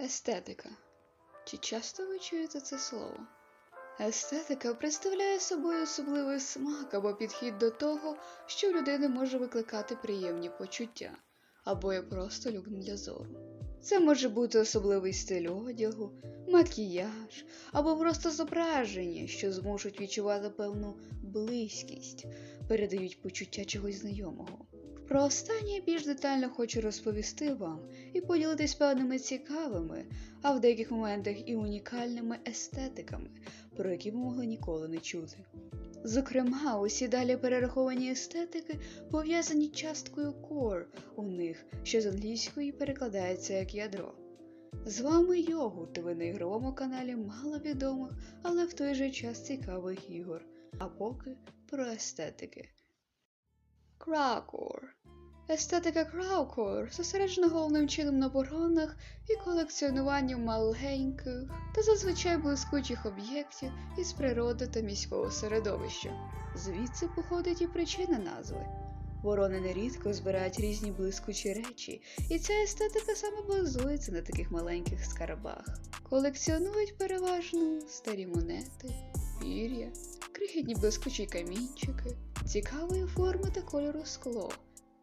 Естетика. Чи часто ви чуєте це слово? Естетика представляє собою особливий смак або підхід до того, що у людини може викликати приємні почуття, або є просто люком для зору. Це може бути особливий стиль одягу, макіяж або просто зображення, що змушують відчувати певну близькість, передають почуття чогось знайомого. Про останнє більш детально хочу розповісти вам і поділитись певними цікавими, а в деяких моментах і унікальними естетиками, про які ви могли ніколи не чути. Зокрема, усі далі перераховані естетики пов'язані часткою core у них, що з англійської перекладається як ядро. З вами Йогурт, ви на ігровому каналі мало відомих, але в той же час цікавих ігор. А поки про естетики. Кракор. Естетика Краукор зосереджена головним чином на боронах і колекціонуванню маленьких та зазвичай блискучих об'єктів із природи та міського середовища. Звідси походить і причина назви. Ворони нерідко збирають різні блискучі речі, і ця естетика саме базується на таких маленьких скарбах. Колекціонують переважно старі монети, пір'я, крихітні блискучі камінчики, цікавої форми та кольору скло,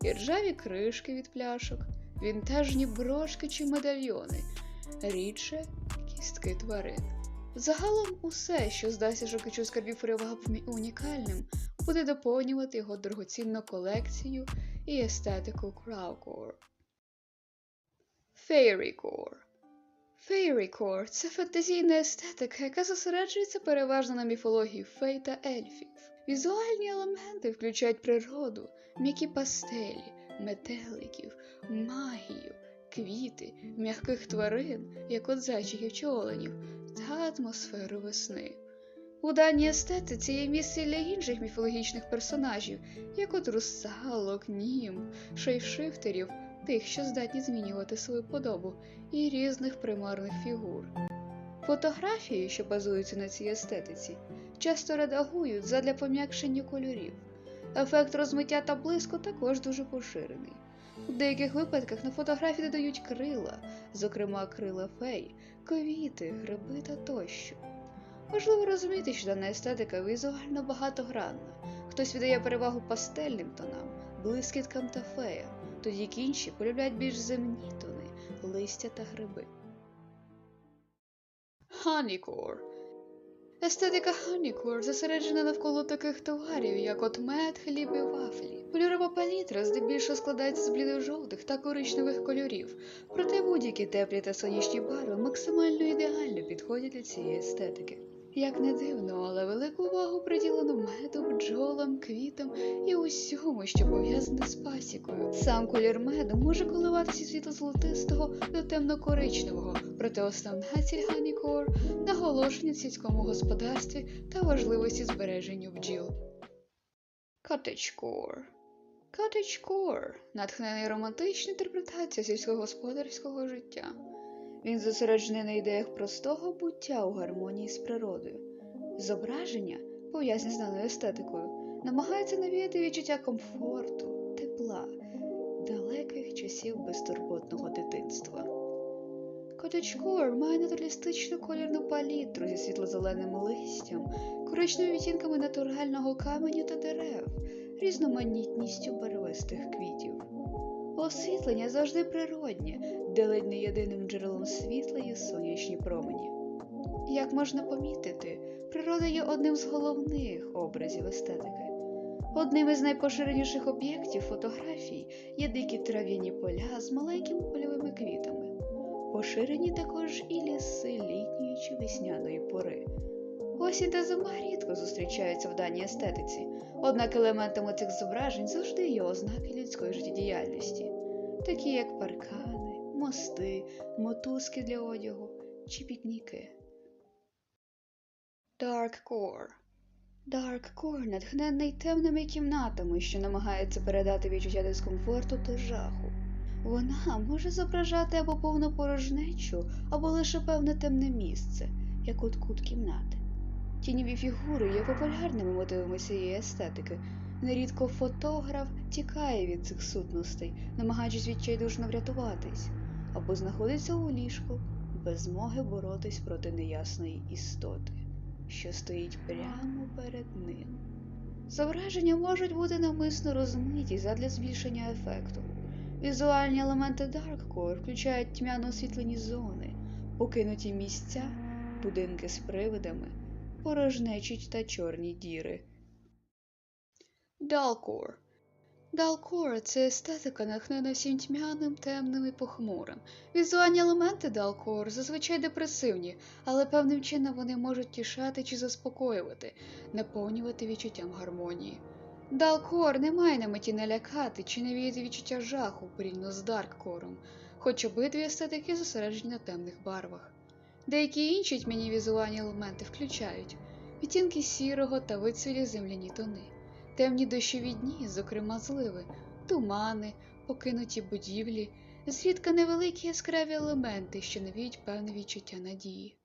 і ржаві кришки від пляшок, вінтажні брошки чи медальйони, рідше кістки тварин. Загалом усе, що здасться привабним і унікальним, буде доповнювати його дорогоцінну колекцію і естетику Краукор. Фейрікор Фейрікор це фантазійна естетика, яка зосереджується переважно на міфології фей та ельфів. Візуальні елементи включають природу, м'які пастелі, метеликів, магію, квіти, м'яких тварин, як от зайчиків чи оленів, та атмосферу весни. У даній естетиці є місце для інших міфологічних персонажів, як от русалок, німб, шейфшифтерів, тих, що здатні змінювати свою подобу, і різних примарних фігур. Фотографії, що базуються на цій естетиці, часто редагують задля пом'якшення кольорів. Ефект розмиття та блиску також дуже поширений. У деяких випадках на фотографії додають крила, зокрема крила фей, квіти, гриби та тощо. Важливо розуміти, що дана естетика візуально багатогранна. Хтось віддає перевагу пастельним тонам, блискіткам та феям, тоді як інші полюбляють більш земні тони, листя та гриби. Honeycore Естетика Honeycore зосереджена навколо таких товарів, як от мед, хліб і вафлі. Кольорова палітра здебільшого складається з блідо-жовтих та коричневих кольорів, проте будь-які теплі та сонячні барви максимально ідеально підходять для цієї естетики. Як не дивно, але велику увагу приділено меду, бджолам, квітам і усьому, що пов'язане з пасікою. Сам колір меду може коливатися від світло-золотистого до темно-коричневого, проте основна ціль Honeycore – наголошення в сільському господарстві та важливості збереження бджіл. Cottagecore Cottagecore – натхнений романтична інтерпретація сільськогосподарського життя. Він зосереджений на ідеях простого буття у гармонії з природою. Зображення, пов'язані з даною естетикою, намагаються навіяти відчуття комфорту, тепла, далеких часів безтурботного дитинства. Cottagecore має натуралістичну колірну палітру зі світло-зеленим листям, коричневими відтінками натурального каменю та дерев, різноманітністю барвистих квітів. Освітлення завжди природнє, де ледь не єдиним джерелом світла є сонячні промені. Як можна помітити, природа є одним з головних образів естетики. Одним із найпоширеніших об'єктів фотографій є дикі трав'яні поля з маленькими польовими квітами. Поширені також і ліси літньої чи весняної пори. Осінь та зима рідко зустрічаються в даній естетиці, однак елементами цих зображень завжди є ознаки людської життєдіяльності, такі як паркани, мости, мотузки для одягу чи пікніки. Darkcore Darkcore натхнений темними кімнатами, що намагається передати відчуття дискомфорту та жаху. Вона може зображати або повну порожнечу, або лише певне темне місце, як от кут кімнати. Тіньові фігури є популярними мотивами цієї естетики. Нерідко фотограф тікає від цих сутностей, намагаючись відчайдушно врятуватись, або знаходиться у ліжку, без змоги боротись проти неясної істоти, що стоїть прямо перед ним. Зображення можуть бути навмисно розмиті задля збільшення ефекту. Візуальні елементи Darkcore включають тьмяно освітлені зони, покинуті місця, будинки з привидами, порожнечі та чорні діри. Далкор. Далкор це естетика, натхнена всім тьмяним, темним і похмурим. Візуальні елементи Далкор зазвичай депресивні, але певним чином вони можуть тішати чи заспокоювати, наповнювати відчуттям гармонії. Далкор не має на меті налякати чи навіяти відчуття жаху порівняно з Дарккором, хоч обидві естетики зосереджені на темних барвах. Деякі інші тьмяні візуальні елементи включають відтінки сірого та вицвілі земляні тони, темні дощові дні, зокрема зливи, тумани, покинуті будівлі, зрідка невеликі яскраві елементи, що навіють певне відчуття надії.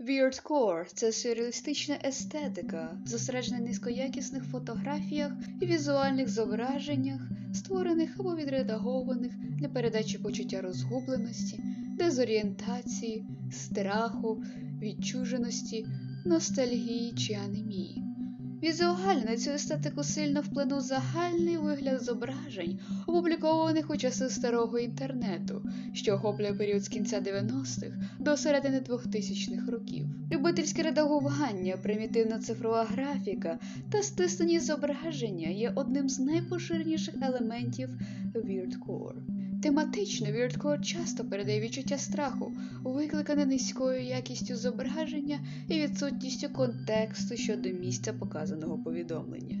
Weirdcore – це сюрреалістична естетика, зосереджена на низькоякісних фотографіях і візуальних зображеннях, створених або відредагованих для передачі почуття розгубленості, дезорієнтації, страху, відчуженості, ностальгії чи анемії. Візуально на цю естетику сильно вплинув загальний вигляд зображень, опублікованих у часи старого інтернету, що охоплює період з кінця 90-х до середини 2000-х років. Любительське редагування, примітивна цифрова графіка та стиснені зображення є одним з найпоширеніших елементів Weirdcore. Тематично Weirdcore часто передає відчуття страху, викликане низькою якістю зображення і відсутністю контексту щодо місця показаного повідомлення.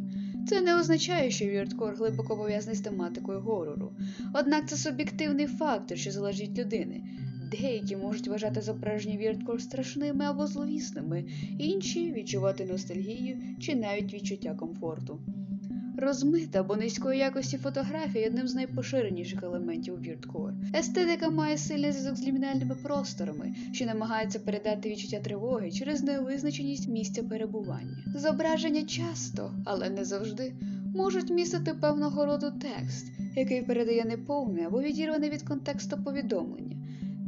Це не означає, що Weirdcore глибоко пов'язаний з тематикою горору, однак це суб'єктивний фактор, що залежить від людини. Деякі можуть вважати зображення Weirdcore страшними або зловісними, інші відчувати ностальгію чи навіть відчуття комфорту. Розмита або низької якості фотографія є одним з найпоширеніших елементів Weirdcore. Естетика має сильний зв'язок з лімінальними просторами, що намагаються передати відчуття тривоги через невизначеність місця перебування. Зображення часто, але не завжди, можуть містити певного роду текст, який передає неповне або відірване від контексту повідомлення.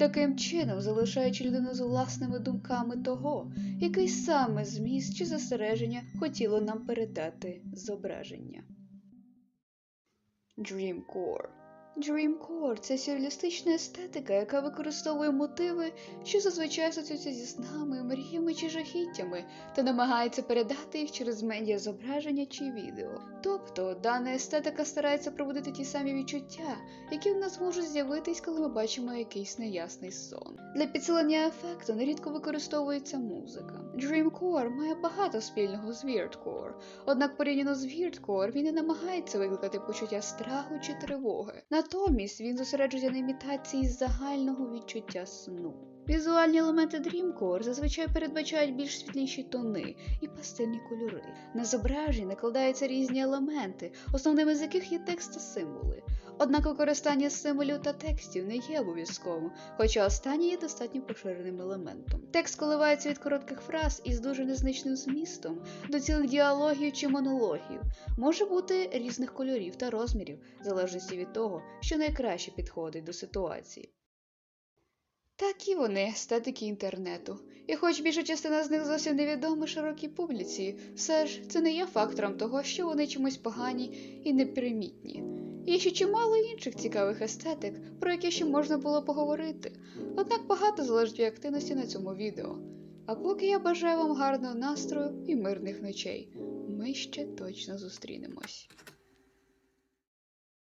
Таким чином, залишаючи людину з власними думками того, який саме зміст чи застереження хотіло нам передати зображення. Dreamcore Dreamcore – це сюрреалістична естетика, яка використовує мотиви, що зазвичай асоціюються зі снами, мріями чи жахіттями, та намагається передати їх через медіа зображення чи відео. Тобто дана естетика старається пробудити ті самі відчуття, які в нас можуть з'явитись, коли ми бачимо якийсь неясний сон. Для підсилення ефекту нерідко використовується музика. Dreamcore має багато спільного з Weirdcore, однак порівняно з Weirdcore він не намагається викликати почуття страху чи тривоги. Натомість він зосереджується на імітації загального відчуття сну. Візуальні елементи Dreamcore зазвичай передбачають більш світліші тони і пастельні кольори. На зображенні накладаються різні елементи, основними з яких є текст та символи. Однак використання символів та текстів не є обов'язковим, хоча останні є достатньо поширеним елементом. Текст коливається від коротких фраз із дуже незначним змістом до цілих діалогів чи монологів, може бути різних кольорів та розмірів, в залежності від того, що найкраще підходить до ситуації. Такі вони естетики інтернету. І хоч більша частина з них зовсім невідома широкій публіці, все ж це не є фактором того, що вони чомусь погані і непримітні. Є ще чимало інших цікавих естетик, про які ще можна було поговорити, однак багато залежить від активності на цьому відео. А поки я бажаю вам гарного настрою і мирних ночей. Ми ще точно зустрінемось.